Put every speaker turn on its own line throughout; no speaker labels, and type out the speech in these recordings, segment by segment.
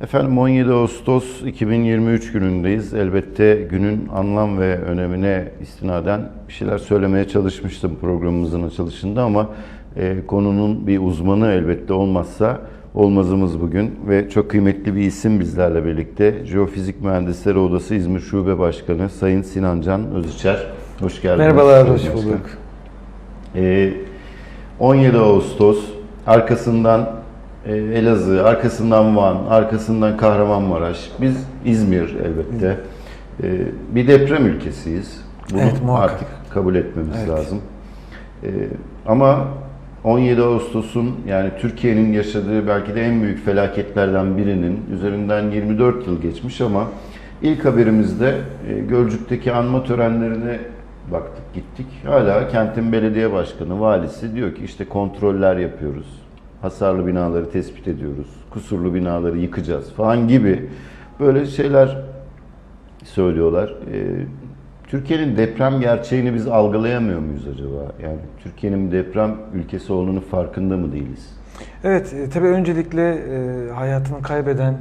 Efendim 17 Ağustos 2023 günündeyiz. Elbette günün anlam ve önemine istinaden bir şeyler söylemeye çalışmıştım programımızın açılışında ama e, konunun bir uzmanı elbette olmazsa olmazımız bugün ve çok kıymetli bir isim bizlerle birlikte. Jeofizik Mühendisleri Odası İzmir Şube Başkanı Sayın Sinancan Özüçer. Hoş geldiniz.
Merhabalar, hoş bulduk.
Ee, 17 Ağustos, arkasından e, Elazığ, arkasından Van, arkasından Kahramanmaraş, biz İzmir elbette. Ee, bir deprem ülkesiyiz. Bunu
Evet, muhakkak.
artık kabul etmemiz
Evet.
lazım. Ee, ama 17 Ağustos'un yani Türkiye'nin yaşadığı belki de en büyük felaketlerden birinin üzerinden 24 yıl geçmiş ama ilk haberimizde e, Gölcük'teki anma törenlerine baktık gittik. Hala kentin belediye başkanı, valisi diyor ki işte kontroller yapıyoruz. Hasarlı binaları tespit ediyoruz. Kusurlu binaları yıkacağız falan gibi böyle şeyler söylüyorlar. Ee, Türkiye'nin deprem gerçeğini biz algılayamıyor muyuz acaba? Yani Türkiye'nin deprem ülkesi olduğunu farkında mı değiliz?
Evet, e, tabii öncelikle e, hayatını kaybeden,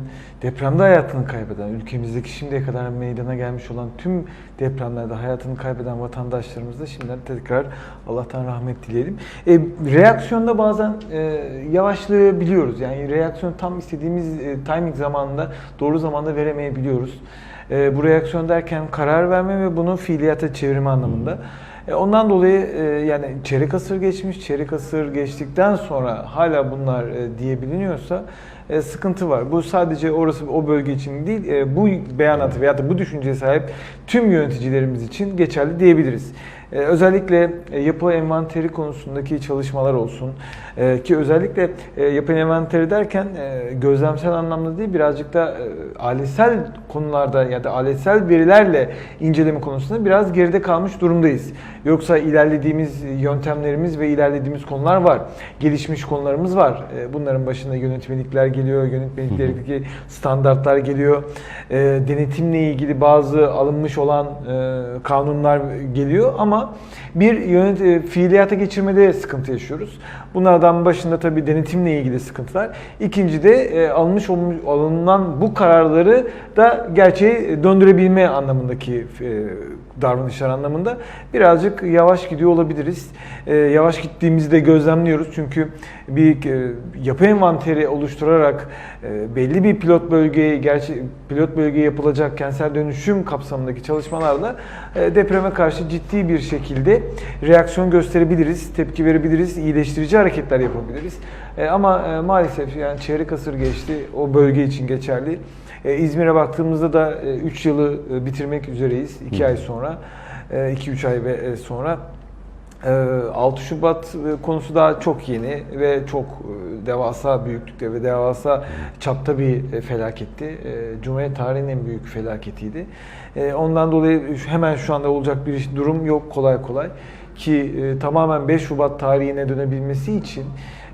depremde hayatını kaybeden, ülkemizdeki şimdiye kadar meydana gelmiş olan tüm depremlerde hayatını kaybeden vatandaşlarımıza şimdiden tekrar Allah'tan rahmet dileyelim. E, reaksiyonda bazen e, yavaşlayabiliyoruz. Yani reaksiyon tam istediğimiz e, timing zamanında, doğru zamanda veremeyebiliyoruz. E, bu reaksiyon derken karar verme ve bunu fiiliyata çevirme anlamında. E, Ondan dolayı e, yani çeyrek asır geçmiş, çeyrek asır geçtikten sonra hala bunlar e, diyebiliniyorsa e, sıkıntı var. Bu sadece orası o bölge için değil, e, bu beyanatı veya da bu düşünceye sahip tüm yöneticilerimiz için geçerli diyebiliriz. E, Özellikle e, yapı envanteri konusundaki çalışmalar olsun E, ki özellikle e, yapı envanteri derken e, gözlemsel anlamda değil birazcık da e, aletsel konularda ya da aletsel verilerle inceleme konusunda biraz geride kalmış durumdayız. Yoksa ilerlediğimiz yöntemlerimiz ve ilerlediğimiz konular var. Gelişmiş konularımız var. E, Bunların başında yönetmelikler geliyor, yönetmeliklerdeki standartlar geliyor. E, Denetimle ilgili bazı alınmış olan e, kanunlar geliyor ama ama bir yönet e, fiiliyata geçirmede sıkıntı yaşıyoruz. Bunlardan başında tabii denetimle ilgili sıkıntılar. İkinci de e, alınmış olmuş, alınan bu kararları da gerçeğe döndürebilme anlamındaki e, davranışlar anlamında birazcık yavaş gidiyor olabiliriz. E, yavaş gittiğimizi de gözlemliyoruz çünkü bir e, yapı envanteri oluşturarak e, belli bir pilot bölgeye gerçi pilot bölgeye yapılacak kentsel dönüşüm kapsamındaki çalışmalarla e, depreme karşı ciddi bir şekilde reaksiyon gösterebiliriz, tepki verebiliriz, iyileştirici hareketler yapabiliriz. E, ama e, maalesef yani çeyrek asır geçti o bölge için geçerli. E, İzmir'e baktığımızda da 3 yılı bitirmek üzereyiz 2 ay sonra, 2-3 ay ve e, sonra. E, 6 Şubat e, konusu daha çok yeni ve çok e, devasa büyüklükte ve devasa çapta bir e, felaketti. Cumhuriyet tarihinin en büyük felaketiydi. Ondan dolayı hemen şu anda olacak bir durum yok kolay kolay ki e, tamamen 5 Şubat tarihine dönebilmesi için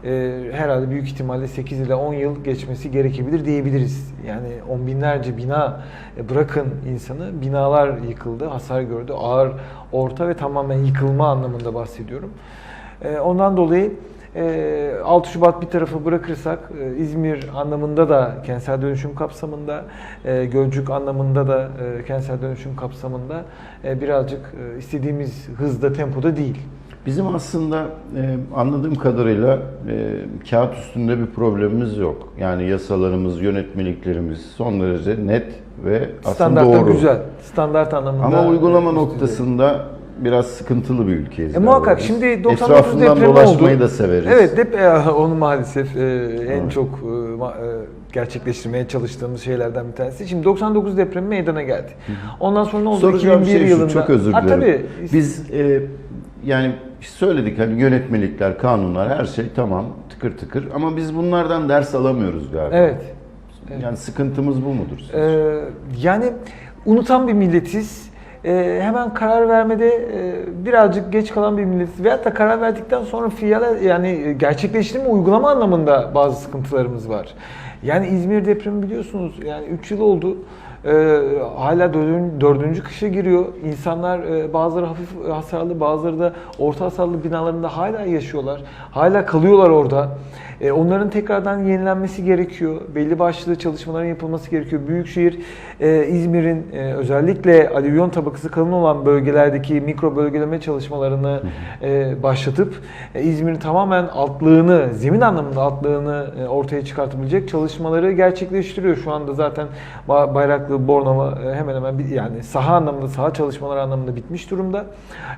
e, herhalde büyük ihtimalle 8 ile 10 yıl geçmesi gerekebilir diyebiliriz. Yani on binlerce bina e, bırakın insanı binalar yıkıldı, hasar gördü. Ağır, orta ve tamamen yıkılma anlamında bahsediyorum. E, ondan dolayı 6 Şubat bir tarafı bırakırsak e, İzmir anlamında da kentsel dönüşüm kapsamında, e, Gölcük anlamında da e, kentsel dönüşüm kapsamında birazcık istediğimiz hızda, tempoda değil.
Bizim aslında e, anladığım kadarıyla e, kağıt üstünde bir problemimiz yok. Yani yasalarımız, yönetmeliklerimiz son derece net ve aslında
Standartlar
doğru.
güzel. Standart anlamında.
Ama uygulama noktasında biraz sıkıntılı bir ülkeyiz.
E, muhakkak
galiba biz.
şimdi 99
Etrafından
depremi
dolaşmayı
oldu.
da severiz.
Evet, dep e, onu maalesef e, en
Evet.
çok e, e, gerçekleştirmeye çalıştığımız şeylerden bir tanesi. Şimdi 99 depremi meydana geldi. Ondan sonra ne oldu?
Soracağım
2001
şey şu,
yılında.
çok özür
Ha,
dilerim.
tabii.
Biz e, yani söyledik hani yönetmelikler, kanunlar her şey tamam tıkır tıkır ama biz bunlardan ders alamıyoruz galiba.
Evet.
Yani sıkıntımız bu mudur? sizce?
Ee, yani unutan bir milletiz. Ee, hemen karar vermede e, birazcık geç kalan bir milletiz. Veyahut da karar verdikten sonra fiile yani gerçekleştirme uygulama anlamında bazı sıkıntılarımız var. Yani İzmir depremi biliyorsunuz yani 3 yıl oldu. E, hala dördüncü, dördüncü kışa giriyor. İnsanlar e, bazıları hafif hasarlı, bazıları da orta hasarlı binalarında hala yaşıyorlar. Hala kalıyorlar orada. E, onların tekrardan yenilenmesi gerekiyor. Belli başlı çalışmaların yapılması gerekiyor. Büyükşehir e, İzmir'in e, özellikle alüvyon tabakası kalın olan bölgelerdeki mikro bölgeleme çalışmalarını e, başlatıp e, İzmir'in tamamen altlığını, zemin anlamında altlığını e, ortaya çıkartabilecek çalışmaları gerçekleştiriyor. Şu anda zaten Ba- Bayraklı, Bornova e, hemen hemen bir, yani saha anlamında, saha çalışmaları anlamında bitmiş durumda.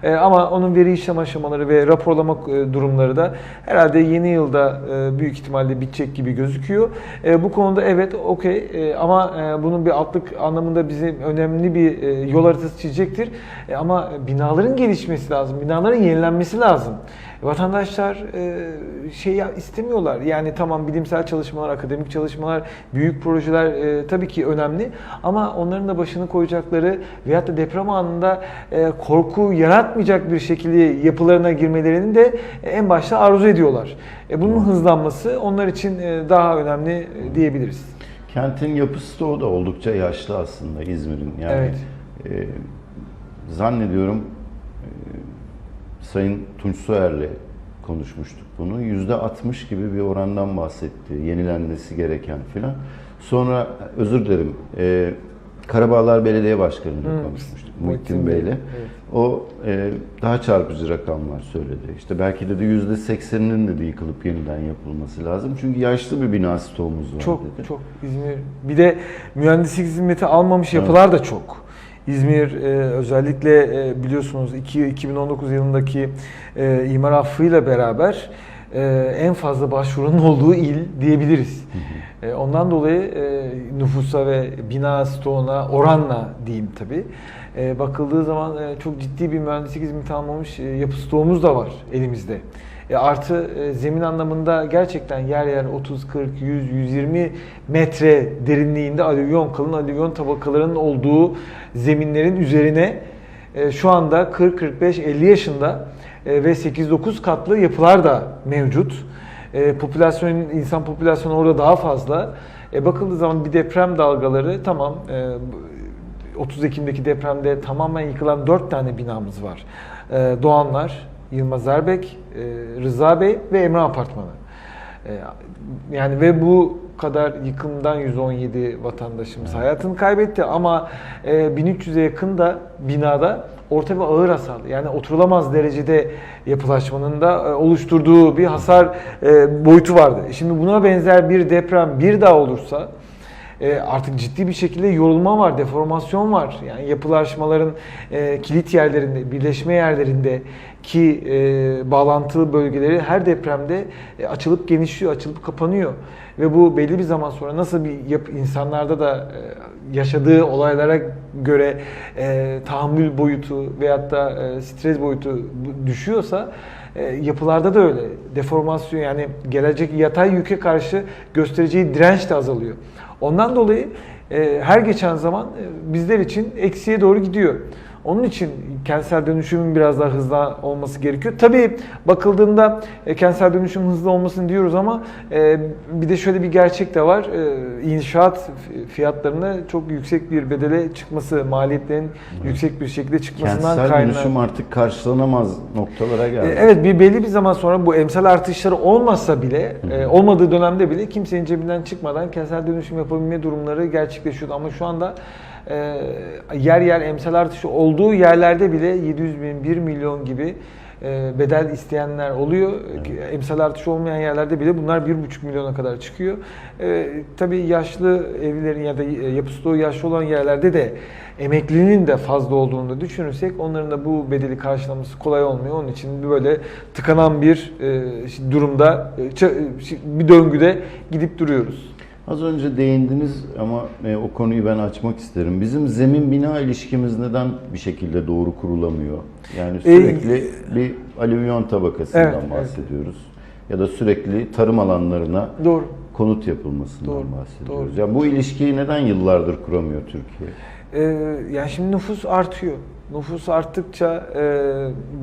E, ama onun veri işlem aşamaları ve raporlama e, durumları da herhalde yeni yılda e, büyük ihtimalle bitecek gibi gözüküyor. E, bu konuda evet okey E, ama e, bunun bir altlık anlamında bize önemli bir e, yol haritası çizecektir. E, ama binaların gelişmesi lazım, binaların yenilenmesi lazım. Vatandaşlar e, şey ya- istemiyorlar. Yani tamam bilimsel çalışmalar, akademik çalışmalar, büyük projeler e, tabii ki önemli ama onların da başını koyacakları veyahut da deprem anında e, korku yaratmayacak bir şekilde yapılarına girmelerini de e, en başta arzu ediyorlar. E, bunun hızlanması onlar için e, daha önemli e, diyebiliriz.
Kentin yapısı da o da oldukça yaşlı aslında İzmir'in. Yani
Evet.
e, zannediyorum e, Sayın Tunç Soyer'le konuşmuştuk bunu. Yüzde 60 gibi bir orandan bahsetti. Yenilenmesi gereken filan. Sonra özür dilerim. E, Karabağlar Belediye Başkanı'yla
Hı,
konuşmuştuk.
Muhittin
Bey'le.
Evet.
O e, daha çarpıcı rakamlar söyledi. İşte belki dedi yüzde sekseninin dedi yıkılıp yeniden yapılması lazım. Çünkü yaşlı bir bina stoğumuz var
Çok
dedi.
çok İzmir. Bir de mühendislik hizmeti almamış
Evet.
yapılar da çok. İzmir e, özellikle e, biliyorsunuz iki- 2019 yılındaki e, imar affıyla beraber e, en fazla başvurunun olduğu il diyebiliriz. E, ondan dolayı e, nüfusa ve bina stoğuna oranla diyeyim tabi. bakıldığı zaman e, çok ciddi bir mühendislik hizmeti almamış e, yapı stoğumuz da var elimizde. E, artı e, zemin anlamında gerçekten yer yer 30, 40, 100, 120 metre derinliğinde alüvyon, kalın alüvyon tabakalarının olduğu zeminlerin üzerine e, şu anda 40, 45, 50 yaşında e, ve 8-9 katlı yapılar da mevcut. E, popülasyon, insan popülasyonu orada daha fazla. E, bakıldığı zaman bir deprem dalgaları tamam e, bu- 30 Ekim'deki depremde tamamen yıkılan 4 tane binamız var. E, Doğanlar, Yılmaz Erbek, e, Rıza Bey ve Emre Apartmanı. E, Yani ve bu kadar yıkımdan 117 vatandaşımız hayatını kaybetti ama e, 1300'e yakın da binada orta ve ağır hasarlı yani oturulamaz derecede yapılaşmanın da e, oluşturduğu bir hasar boyutu vardı. Şimdi buna benzer bir deprem bir daha olursa e, artık ciddi bir şekilde yorulma var, deformasyon var. Yani yapılaşmaların e, kilit yerlerinde, birleşme yerlerinde ki e, bağlantılı bölgeleri her depremde e, açılıp genişliyor, açılıp kapanıyor. Ve bu belli bir zaman sonra nasıl bir yap insanlarda da e, yaşadığı olaylara göre e, tahammül boyutu veyahut da e, stres boyutu düşüyorsa e, yapılarda da öyle. Deformasyon yani gelecek yatay yüke karşı göstereceği direnç de azalıyor. Ondan dolayı e, her geçen zaman e, bizler için eksiye doğru gidiyor. Onun için kentsel dönüşümün biraz daha hızlı olması gerekiyor. Tabii bakıldığında e, kentsel dönüşüm hızlı olmasını diyoruz ama e, bir de şöyle bir gerçek de var. E, inşaat fiyatlarına çok yüksek bir bedele çıkması, maliyetlerin yüksek bir şekilde çıkmasından
Kentsel
kaynağı.
dönüşüm artık karşılanamaz noktalara geldi.
E, Evet bir belli bir zaman sonra bu emsal artışları olmasa bile, e, olmadığı dönemde bile kimsenin cebinden çıkmadan kentsel dönüşüm yapabilme durumları gerçekleşiyordu. Ama şu anda yer yer emsal artışı olduğu yerlerde bile 700 bin, 1 milyon gibi e, bedel isteyenler oluyor. E, Emsal artışı olmayan yerlerde bile bunlar 1,5 milyona kadar çıkıyor. E, tabii yaşlı evlerin ya da e, yapı stoğu yaşlı olan yerlerde de emeklinin de fazla olduğunu düşünürsek onların da bu bedeli karşılaması kolay olmuyor. Onun için böyle tıkanan bir e, durumda, e, bir döngüde gidip duruyoruz.
Az önce değindiniz ama e, o konuyu ben açmak isterim. Bizim zemin bina ilişkimiz neden bir şekilde doğru kurulamıyor? Yani sürekli bir alüvyon tabakasından
Evet, evet.
bahsediyoruz. Ya da sürekli tarım alanlarına
Doğru.
konut yapılmasından
Doğru,
bahsediyoruz.
doğru.
Yani bu ilişkiyi neden yıllardır kuramıyor Türkiye?
Ee, yani şimdi nüfus artıyor. Nüfus arttıkça e,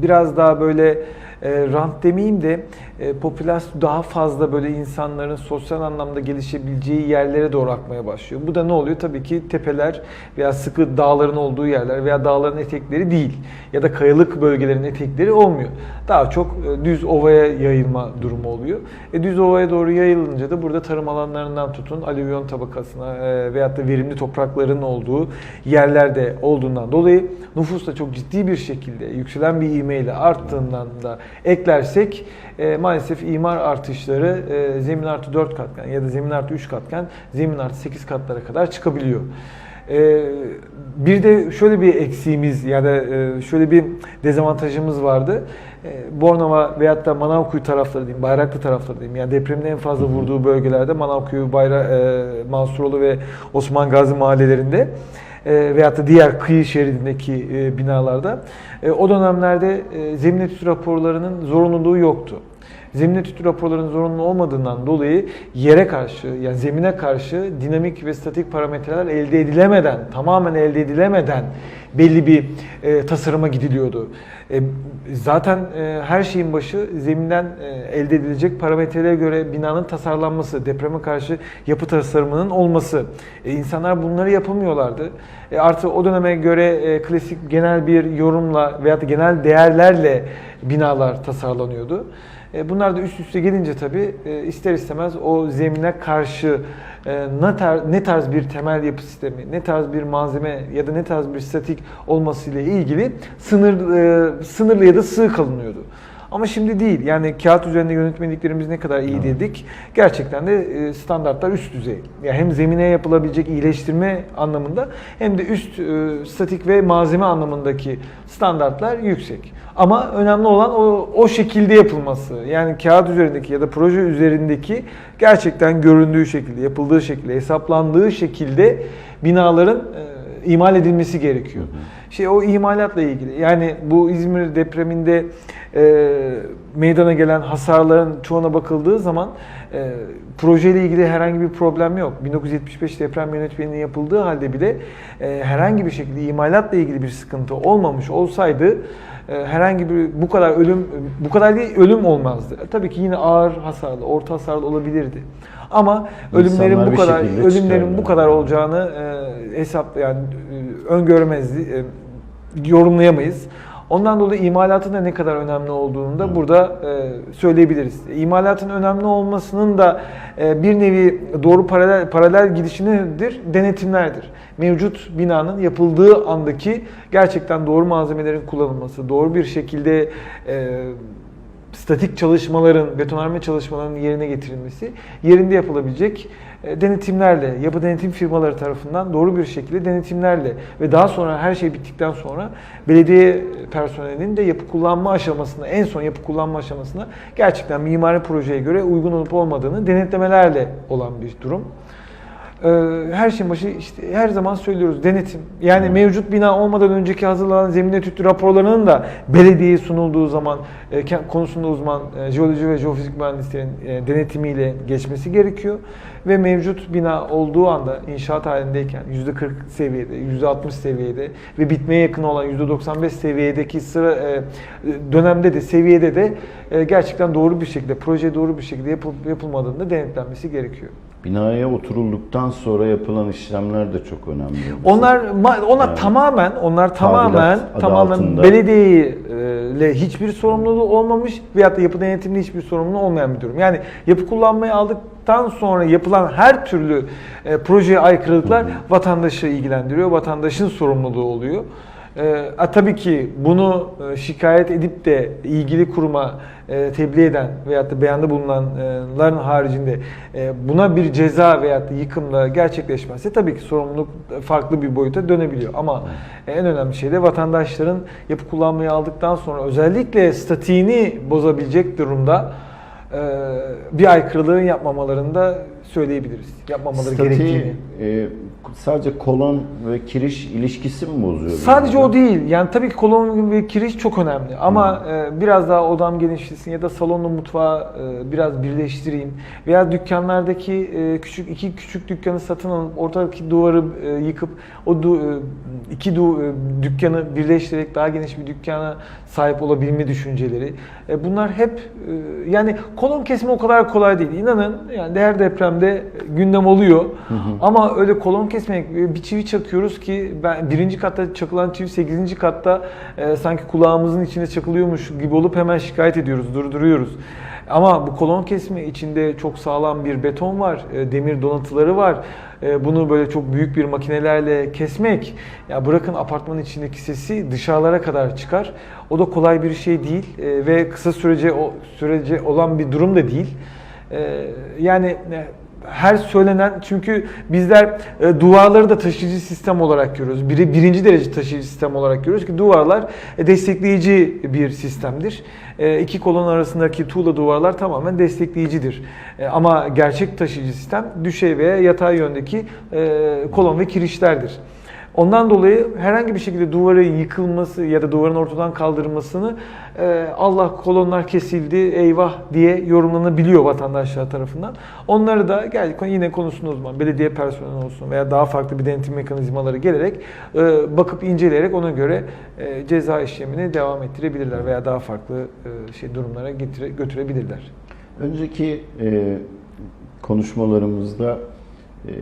biraz daha böyle e, rant demeyeyim de e, popülasyon daha fazla böyle insanların sosyal anlamda gelişebileceği yerlere doğru akmaya başlıyor. Bu da ne oluyor? Tabii ki tepeler veya sıkı dağların olduğu yerler veya dağların etekleri değil ya da kayalık bölgelerin etekleri olmuyor. Daha çok e, düz ovaya yayılma durumu oluyor. E, düz ovaya doğru yayılınca da burada tarım alanlarından tutun alüvyon tabakasına e, veyahut da verimli toprakların olduğu yerlerde olduğundan dolayı nüfus da çok ciddi bir şekilde yükselen bir ivmeyle arttığından da eklersek e, maalesef imar artışları e, zemin artı 4 katken ya da zemin artı 3 katken zemin artı 8 katlara kadar çıkabiliyor. E, bir de şöyle bir eksiğimiz ya da e, şöyle bir dezavantajımız vardı. E, Bornova veyahut da Manavkuyu tarafları diyeyim, Bayraklı tarafları diyeyim. Yani depremin en fazla vurduğu bölgelerde Manavkuyu, Bayra, e, Mansuroğlu ve Osman Gazi mahallelerinde e, veyahut da diğer kıyı şeridindeki e, binalarda e, o dönemlerde e, zemin etüdü raporlarının zorunluluğu yoktu. Zemin etüdü raporlarının zorunlu olmadığından dolayı yere karşı, yani zemine karşı dinamik ve statik parametreler elde edilemeden, tamamen elde edilemeden belli bir e, tasarıma gidiliyordu. E, zaten e, her şeyin başı zeminden e, elde edilecek parametrelere göre binanın tasarlanması, depreme karşı yapı tasarımının olması. E, insanlar bunları yapamıyorlardı. E, artı o döneme göre e, klasik genel bir yorumla veya da genel değerlerle binalar tasarlanıyordu. E, Bunlar da üst üste gelince tabii e, ister istemez o zemine karşı e, ne tarz, bir temel yapı sistemi, ne tarz bir malzeme ya da ne tarz bir statik olmasıyla ilgili sınır sınırlı ya da sığ kalınıyordu. Ama şimdi değil. Yani kağıt üzerinde yönetmeliklerimiz ne kadar iyi dedik. Gerçekten de e, standartlar üst düzey. Yani hem zemine yapılabilecek iyileştirme anlamında hem de üst e, statik ve malzeme anlamındaki standartlar yüksek. Ama önemli olan o, o şekilde yapılması. Yani kağıt üzerindeki ya da proje üzerindeki gerçekten göründüğü şekilde, yapıldığı şekilde, hesaplandığı şekilde binaların e, imal edilmesi gerekiyor. Şey o imalatla ilgili. Yani bu İzmir depreminde e, meydana gelen hasarların çoğuna bakıldığı zaman e, projeyle ilgili herhangi bir problem yok. 1975 deprem yönetmeliğinin yapıldığı halde bile e, herhangi bir şekilde imalatla ilgili bir sıkıntı olmamış olsaydı herhangi bir bu kadar ölüm bu kadar değil ölüm olmazdı. E, Tabii ki yine ağır hasarlı, orta hasarlı olabilirdi. Ama ölümlerin
İnsanlar
bu kadar ölümlerin bu kadar olacağını e, hesap yani e, öngöremezdi, e, yorumlayamayız. Ondan dolayı imalatın da ne kadar önemli olduğunu da burada e, söyleyebiliriz. İmalatın önemli olmasının da e, bir nevi doğru paralel paralel gidişi nedir? Denetimlerdir. Mevcut binanın yapıldığı andaki gerçekten doğru malzemelerin kullanılması, doğru bir şekilde e, statik çalışmaların, betonarme çalışmalarının yerine getirilmesi yerinde yapılabilecek e, denetimlerle, yapı denetim firmaları tarafından doğru bir şekilde denetimlerle ve daha sonra her şey bittikten sonra belediye personelinin de yapı kullanma aşamasında, en son yapı kullanma aşamasında gerçekten mimari projeye göre uygun olup olmadığını denetlemelerle olan bir durum. Ee, her şeyin başı işte her zaman söylüyoruz denetim. Yani mevcut bina olmadan önceki hazırlanan zemin etüdü raporlarının da belediyeye sunulduğu zaman e, konusunda uzman e, jeoloji ve jeofizik mühendislerin e, denetimiyle geçmesi gerekiyor. Ve mevcut bina olduğu anda inşaat halindeyken %40 seviyede, %60 seviyede ve bitmeye yakın olan %95 seviyedeki sıra dönemde de seviyede de gerçekten doğru bir şekilde, proje doğru bir şekilde yapıl, yapılmadığında denetlenmesi gerekiyor.
Binaya oturulduktan sonra yapılan işlemler de çok önemli.
Onlar onlar
Yani
tamamen onlar tamamen tamamen
altında.
belediyeyle hiçbir sorumluluğu olmamış veyahut da yapı denetimli hiçbir sorumluluğu olmayan bir durum. Yani yapı kullanmaya aldıktan sonra yapılan her türlü e, projeye aykırılıklar vatandaşı ilgilendiriyor. Vatandaşın sorumluluğu oluyor. E, tabii ki bunu e, şikayet edip de ilgili kuruma e, tebliğ eden veyahut da beyanda bulunanların haricinde e, buna bir ceza veyahut da yıkımla gerçekleşmezse tabii ki sorumluluk farklı bir boyuta dönebiliyor. Ama en önemli şey de vatandaşların yapı kullanmayı aldıktan sonra özellikle statiğini bozabilecek durumda e, bir aykırılığın yapmamalarında söyleyebiliriz. Yapmamaları
Statiği
gerektiğini.
e, sadece kolon ve kiriş ilişkisi mi bozuyor?
Sadece o değil. Yani tabii ki kolon ve kiriş çok önemli. Ama e, biraz daha odam genişlesin ya da salonla mutfağı e, biraz birleştireyim. Veya dükkanlardaki e, küçük iki küçük dükkanı satın alıp ortadaki duvarı e, yıkıp o du- e, iki du- e, dükkanı birleştirerek daha geniş bir dükkana sahip olabilme düşünceleri. E, bunlar hep e, yani kolon kesme o kadar kolay değil. İnanın yani her depremde gündem oluyor. Ama öyle kolon kesmek e, bir çivi çakıyoruz ki ben birinci katta çakılan çivi 8. katta e, sanki kulağımızın içinde çakılıyormuş gibi olup hemen şikayet ediyoruz, durduruyoruz. Ama bu kolon kesme içinde çok sağlam bir beton var, e, demir donatıları var. E, Bunu böyle çok büyük bir makinelerle kesmek, ya bırakın apartmanın içindeki sesi dışarılara kadar çıkar. O da kolay bir şey değil e, ve kısa sürece o sürece olan bir durum da değil. E, Yani e, her söylenen çünkü bizler e, duvarları da taşıyıcı sistem olarak görüyoruz. Biri birinci derece taşıyıcı sistem olarak görüyoruz ki duvarlar e, destekleyici bir sistemdir. E, iki kolon arasındaki tuğla duvarlar tamamen destekleyicidir. E, ama gerçek taşıyıcı sistem düşey veya yatay yöndeki e, kolon ve kirişlerdir. Ondan dolayı herhangi bir şekilde duvarın yıkılması ya da duvarın ortadan kaldırılmasını e, Allah kolonlar kesildi eyvah diye yorumlanabiliyor vatandaşlar tarafından. Onları da gel yine konusunda uzman belediye personeli olsun veya daha farklı bir denetim mekanizmaları gelerek e, bakıp inceleyerek ona göre e, ceza işlemini devam ettirebilirler veya daha farklı e, şey durumlara getire, götürebilirler.
Önceki e, konuşmalarımızda e,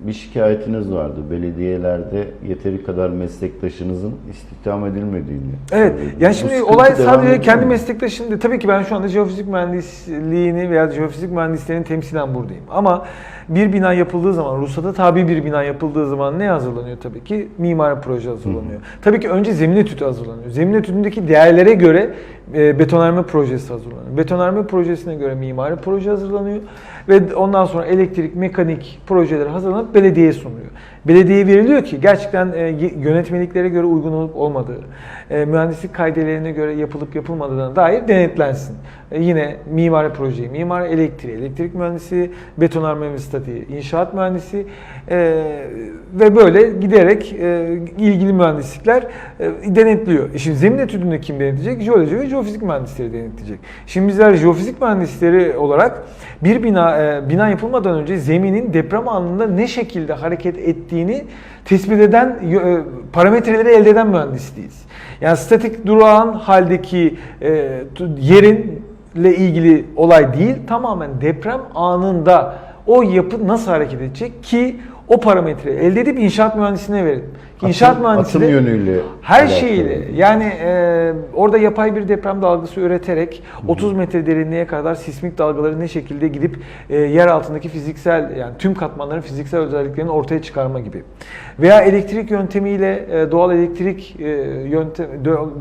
bir şikayetiniz vardı. Belediyelerde yeteri kadar meslektaşınızın istihdam edilmediğini.
Evet.
söylediniz.
Yani şimdi olay sadece kendi meslektaşım değil. Tabii ki ben şu anda jeofizik mühendisliğini veya jeofizik mühendislerini temsilen buradayım. Ama bir bina yapıldığı zaman, ruhsata tabi bir bina yapıldığı zaman ne hazırlanıyor tabii ki? Mimari proje hazırlanıyor. Tabii ki önce zemin etüdü hazırlanıyor. Zemin etüdündeki değerlere göre e, betonarme projesi hazırlanıyor. Betonarme projesine göre mimari proje hazırlanıyor ve ondan sonra elektrik, mekanik projeler hazırlanıp belediyeye sunuluyor. Belediyeye veriliyor ki gerçekten e, yönetmeliklere göre uygun olup olmadığı, e, mühendislik kaidelerine göre yapılıp yapılmadığına dair denetlensin. E, yine mimari projeyi, mimari elektriği, elektrik mühendisi, betonarme ve statiği, inşaat mühendisi e, ve böyle giderek e, ilgili mühendislikler e, denetliyor. E şimdi zemin etüdünde kim denetleyecek? Jeoloji ve jeofizik mühendisleri denetleyecek. Şimdi bizler jeofizik mühendisleri olarak bir bina e, bina yapılmadan önce zeminin deprem anında ne şekilde hareket ettiğini tespit eden e, parametreleri elde eden mühendisliğiz. Yani statik durağan haldeki e, tu- yerin ile ilgili olay değil, tamamen deprem anında o yapı nasıl hareket edecek ki o parametreyi elde edip inşaat mühendisine verin. İnşaat mühendisi
atım yönüyle
her şeyiyle yani e, orada yapay bir deprem dalgası üreterek 30 metre derinliğe kadar sismik dalgaları ne şekilde gidip e, yer altındaki fiziksel yani tüm katmanların fiziksel özelliklerini ortaya çıkarma gibi. Veya elektrik yöntemiyle e, doğal elektrik e, yöntem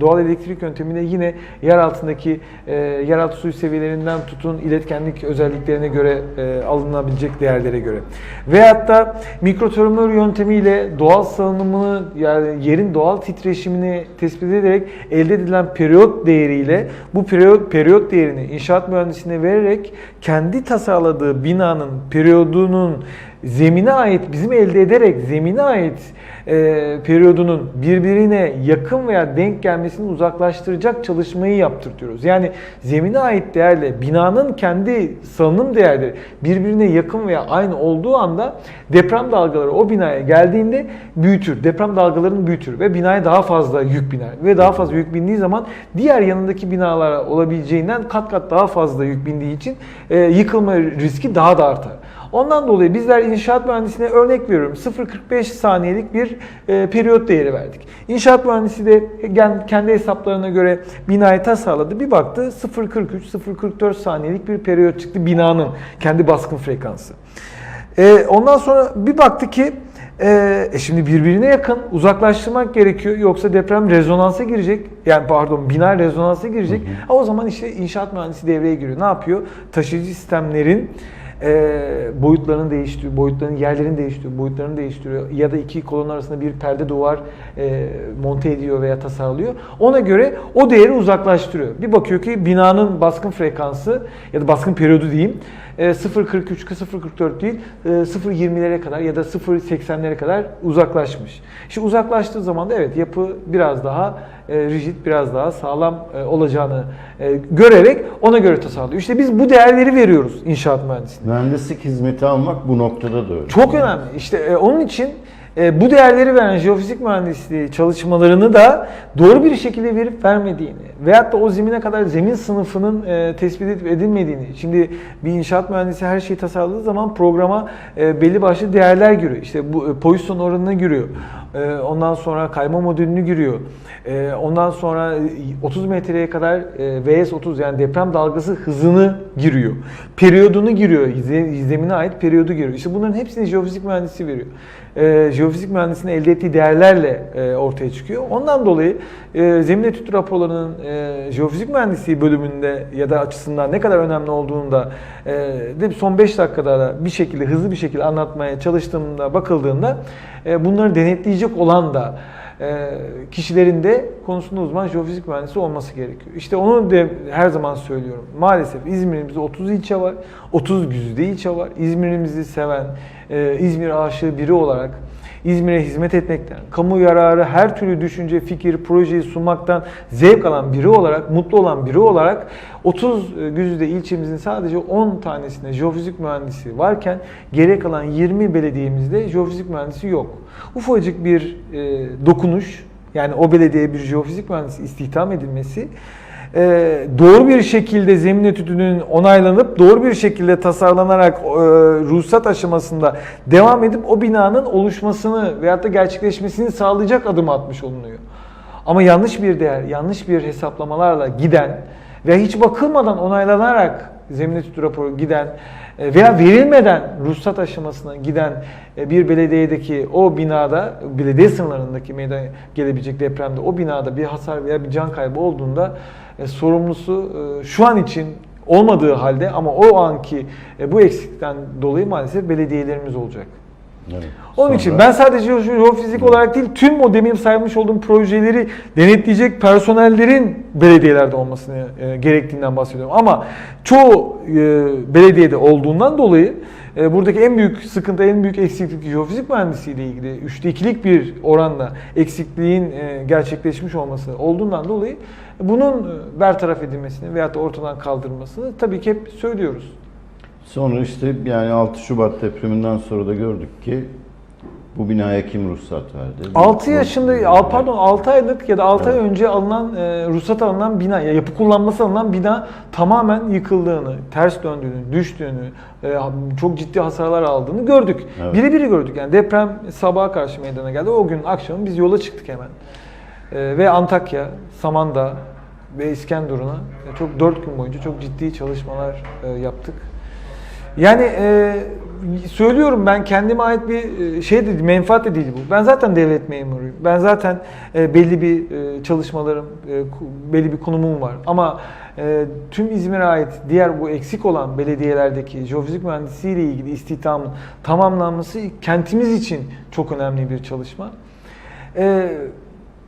doğal elektrik yöntemiyle yine yer altındaki e, yeraltı suyu seviyelerinden tutun iletkenlik özelliklerine göre e, alınabilecek değerlere göre. Veyahut da mikrotermör yöntemiyle doğal salınımını yani yerin doğal titreşimini tespit ederek elde edilen periyot değeriyle bu periyot periyot değerini inşaat mühendisine vererek kendi tasarladığı binanın periyodunun zemine ait bizim elde ederek zemine ait e, periyodunun birbirine yakın veya denk gelmesini uzaklaştıracak çalışmayı yaptırtıyoruz. Yani zemine ait değerle binanın kendi salınım değerleri birbirine yakın veya aynı olduğu anda deprem dalgaları o binaya geldiğinde büyütür. Deprem dalgalarını büyütür ve binaya daha fazla yük biner. Ve daha fazla yük bindiği zaman diğer yanındaki binalara olabileceğinden kat kat daha fazla yük bindiği için e, yıkılma riski daha da artar. Ondan dolayı bizler inşaat mühendisine örnek veriyorum 0.45 saniyelik bir e, periyot değeri verdik. İnşaat mühendisi de kendi hesaplarına göre binayı tasarladı. Bir baktı 0.43 0.44 saniyelik bir periyot çıktı binanın kendi baskın frekansı. E, ondan sonra bir baktı ki e, e şimdi birbirine yakın uzaklaştırmak gerekiyor yoksa deprem rezonansa girecek. Yani pardon bina rezonansa girecek. Ha, o zaman işte inşaat mühendisi devreye giriyor. Ne yapıyor? Taşıyıcı sistemlerin e, boyutlarını değiştiriyor, boyutlarının yerlerini değiştiriyor, boyutlarını değiştiriyor ya da iki kolon arasında bir perde duvar e, monte ediyor veya tasarlıyor. Ona göre o değeri uzaklaştırıyor. Bir bakıyor ki binanın baskın frekansı ya da baskın periyodu diyeyim 0.43, 0.44 değil e, 0.20'lere kadar ya da 0.80'lere kadar uzaklaşmış. İşte uzaklaştığı zaman da evet yapı biraz daha e, rigid, biraz daha sağlam e, olacağını e, görerek ona göre tasarlıyor. İşte biz bu değerleri veriyoruz inşaat mühendisliğine.
Mühendislik hizmeti almak bu noktada da öyle.
Çok önemli. İşte e, onun için e, bu değerleri veren jeofizik mühendisliği çalışmalarını da doğru bir şekilde verip vermediğini veyahut da o zemine kadar zemin sınıfının e, tespit edip edilmediğini. Şimdi bir inşaat mühendisi her şeyi tasarladığı zaman programa e, belli başlı değerler giriyor. İşte bu e, pozisyon oranını giriyor. E, ondan sonra kayma modülünü giriyor. E, ondan sonra 30 metreye kadar e, VS 30 yani deprem dalgası hızını giriyor. Periyodunu giriyor. Ze- Zemine ait periyodu giriyor. İşte bunların hepsini jeofizik mühendisi veriyor. E, jeofizik mühendisinin elde ettiği değerlerle e, ortaya çıkıyor. Ondan dolayı e, zemin etüdü raporlarının e, jeofizik mühendisliği bölümünde ya da açısından ne kadar önemli olduğunu da e, de son 5 dakikada da bir şekilde hızlı bir şekilde anlatmaya çalıştığımda bakıldığında e, bunları denetleyecek olan da kişilerin de konusunda uzman jeofizik mühendisi olması gerekiyor. İşte onu da her zaman söylüyorum. Maalesef İzmir'imizde 30 ilçe var, 30 güzide ilçe var. İzmir'imizi seven, e, İzmir aşığı biri olarak İzmir'e hizmet etmekten, kamu yararı her türlü düşünce, fikir, projeyi sunmaktan zevk alan biri olarak, mutlu olan biri olarak 30 güzide ilçemizin sadece 10 tanesinde jeofizik mühendisi varken geri kalan 20 belediyemizde jeofizik mühendisi yok. Ufacık bir e, dokunuş, yani o belediyeye bir jeofizik mühendisi istihdam edilmesi e, doğru bir şekilde zemin etüdünün onaylanıp doğru bir şekilde tasarlanarak e, ruhsat aşamasında devam edip o binanın oluşmasını veyahut da gerçekleşmesini sağlayacak adım atmış olunuyor. Ama yanlış bir değer, yanlış bir hesaplamalarla giden ve hiç bakılmadan onaylanarak zemin etüdü raporu giden veya verilmeden ruhsat aşamasına giden e, bir belediyedeki o binada, belediye sınırlarındaki meydana gelebilecek depremde o binada bir hasar veya bir can kaybı olduğunda e, sorumlusu e, şu an için olmadığı halde ama o anki e, bu eksiklikten dolayı maalesef belediyelerimiz olacak.
Evet.
Onun
Sonra-
için ben sadece jeofizik olarak değil tüm o demin saymış olduğum projeleri denetleyecek personellerin belediyelerde olmasını e, gerektiğinden bahsediyorum. Ama çoğu e, belediyede olduğundan dolayı e, buradaki en büyük sıkıntı, en büyük eksiklik jeofizik mühendisiyle ilgili üçte ikilik bir oranla eksikliğin e, gerçekleşmiş olması olduğundan dolayı bunun e, bertaraf edilmesini veyahut da ortadan kaldırılmasını tabii ki hep söylüyoruz.
Sonra işte yani 6 Şubat depreminden sonra da gördük ki bu binaya kim ruhsat verdi?
6
Bu-
yaşında, al- pardon 6 aylık ya da 6 ay önce alınan e, ruhsat alınan bina, ya yapı kullanması alınan bina tamamen yıkıldığını, ters döndüğünü, düştüğünü, e, çok ciddi hasarlar aldığını gördük.
Evet.
Biri gördük. Yani deprem sabaha karşı meydana geldi. O gün akşam biz yola çıktık hemen. E, ve Antakya, Samandağ ve İskenderun'a e, çok 4 gün boyunca çok ciddi çalışmalar e, yaptık. Yani e, söylüyorum ben kendime ait bir e, şey de menfaat de değil bu. Ben zaten devlet memuruyum. Ben zaten e, belli bir e, çalışmalarım, e, belli bir konumum var. Ama e, tüm İzmir'e ait diğer bu eksik olan belediyelerdeki jeofizik mühendisliği ile ilgili istihdamın tamamlanması kentimiz için çok önemli bir çalışma. E,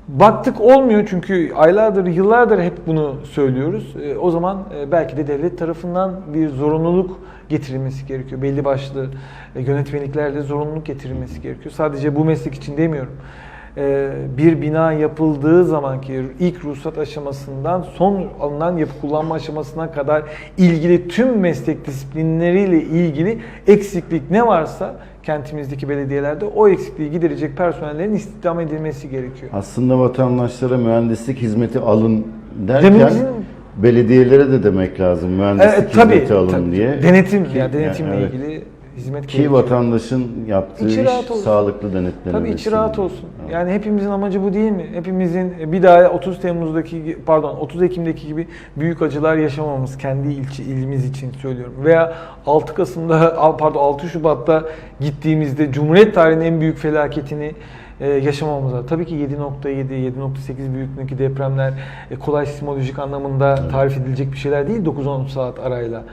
Baktık olmuyor çünkü aylardır, yıllardır hep bunu söylüyoruz. E, o zaman e, belki de devlet tarafından bir zorunluluk getirilmesi gerekiyor. Belli başlı e, yönetmeliklerle zorunluluk getirilmesi gerekiyor. Sadece bu meslek için demiyorum. E, bir bina yapıldığı zamanki ilk ruhsat aşamasından son alınan yapı kullanma aşamasına kadar ilgili tüm meslek disiplinleriyle ilgili eksiklik ne varsa kentimizdeki belediyelerde o eksikliği giderecek personellerin istihdam edilmesi gerekiyor.
Aslında vatandaşlara mühendislik hizmeti alın derken
Demin bizim-
belediyelere de demek lazım mühendislik
Evet, tabii,
hizmeti alın
tabii.
diye.
Denetim, yani denetimle
yani evet.
ilgili hizmet
Ki
gerekiyor.
vatandaşın yaptığı
İçi
iş
rahat olsun.
sağlıklı denetlenebilsin.
Tabii içi rahat olsun. Yani hepimizin amacı bu değil mi? Hepimizin bir daha 30 Temmuz'daki pardon 30 Ekim'deki gibi büyük acılar yaşamamamız kendi ilçe ilimiz için söylüyorum. Veya 6 Kasım'da pardon 6 Şubat'ta gittiğimizde Cumhuriyet tarihinin en büyük felaketini e, yaşamamıza. Tabii ki 7.7, 7.8 büyüklüğündeki depremler e, kolay sismolojik anlamında tarif edilecek bir şeyler değil 9-10 saat arayla.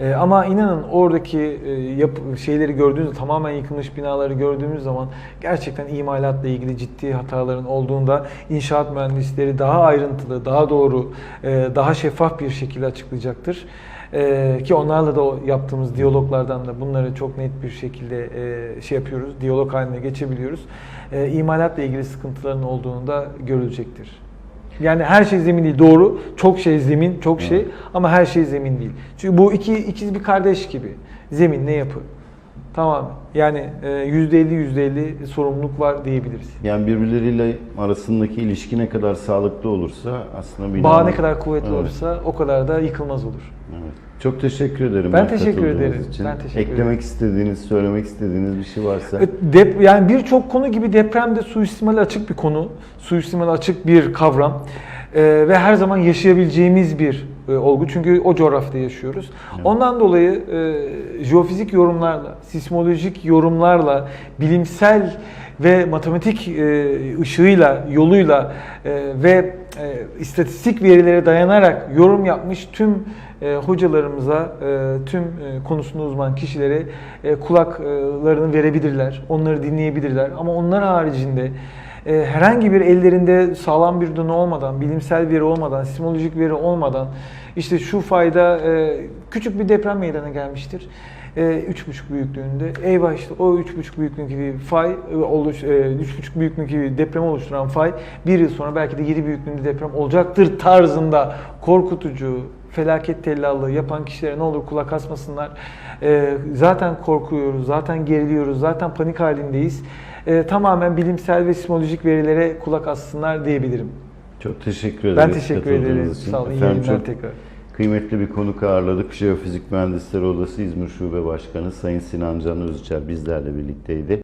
E, ama inanın oradaki e, yapı, şeyleri gördüğünüz tamamen yıkılmış binaları gördüğümüz zaman gerçekten imalatla ilgili ciddi hataların olduğunda inşaat mühendisleri daha ayrıntılı, daha doğru, e, daha şeffaf bir şekilde açıklayacaktır. Ee, ki onlarla da o yaptığımız diyaloglardan da bunları çok net bir şekilde e, şey yapıyoruz, diyalog haline geçebiliyoruz. Ee, imalatla ilgili sıkıntıların olduğunu da görülecektir. Yani her şey zemin değil. Doğru. Çok şey zemin, çok şey ama her şey zemin değil. Çünkü bu iki ikiz bir kardeş gibi. Zemin ne yapı? Tamam. Yani e, %50 %50 sorumluluk var diyebiliriz.
Yani birbirleriyle arasındaki ilişki ne kadar sağlıklı olursa aslında bina...
Bağ ne kadar kuvvetli
Evet.
olursa o kadar da yıkılmaz olur.
Evet. Çok teşekkür ederim.
Ben teşekkür ederim.
Için.
Ben teşekkür
Eklemek
ederim.
istediğiniz, söylemek istediğiniz bir şey varsa.
E, Dep yani birçok konu gibi deprem de suistimale açık bir konu, suistimale açık bir kavram E, ve her zaman yaşayabileceğimiz bir e, olgu çünkü o coğrafyada yaşıyoruz.
Evet.
Ondan dolayı e, jeofizik yorumlarla, sismolojik yorumlarla, bilimsel ve matematik e, ışığıyla, yoluyla e, ve e, istatistik verilere dayanarak yorum yapmış tüm e, hocalarımıza, e, tüm e, konusunda uzman kişilere e, kulaklarını verebilirler, onları dinleyebilirler. Ama onlar haricinde e, herhangi bir ellerinde sağlam bir donu olmadan, bilimsel veri olmadan, sismolojik veri olmadan işte şu fayda e, küçük bir deprem meydana gelmiştir. E, 3,5 büyüklüğünde. Eyvah işte o 3,5 büyüklüğündeki fay e, oluş, e, 3,5 büyüklüğündeki deprem oluşturan fay bir yıl sonra belki de 7 büyüklüğünde deprem olacaktır tarzında korkutucu, felaket tellallığı yapan kişilere ne olur kulak asmasınlar. E, zaten korkuyoruz, zaten geriliyoruz, zaten panik halindeyiz. E, tamamen bilimsel ve sismolojik verilere kulak assınlar diyebilirim.
Çok teşekkür ederim.
Ben teşekkür ederim.
için.
Sağ olun. İyi
Efendim,
yayınlar
çok
tekrar.
Kıymetli bir konuk ağırladık. Jeofizik Mühendisleri Odası İzmir Şube Başkanı Sayın Sinan Can Özçer bizlerle birlikteydi.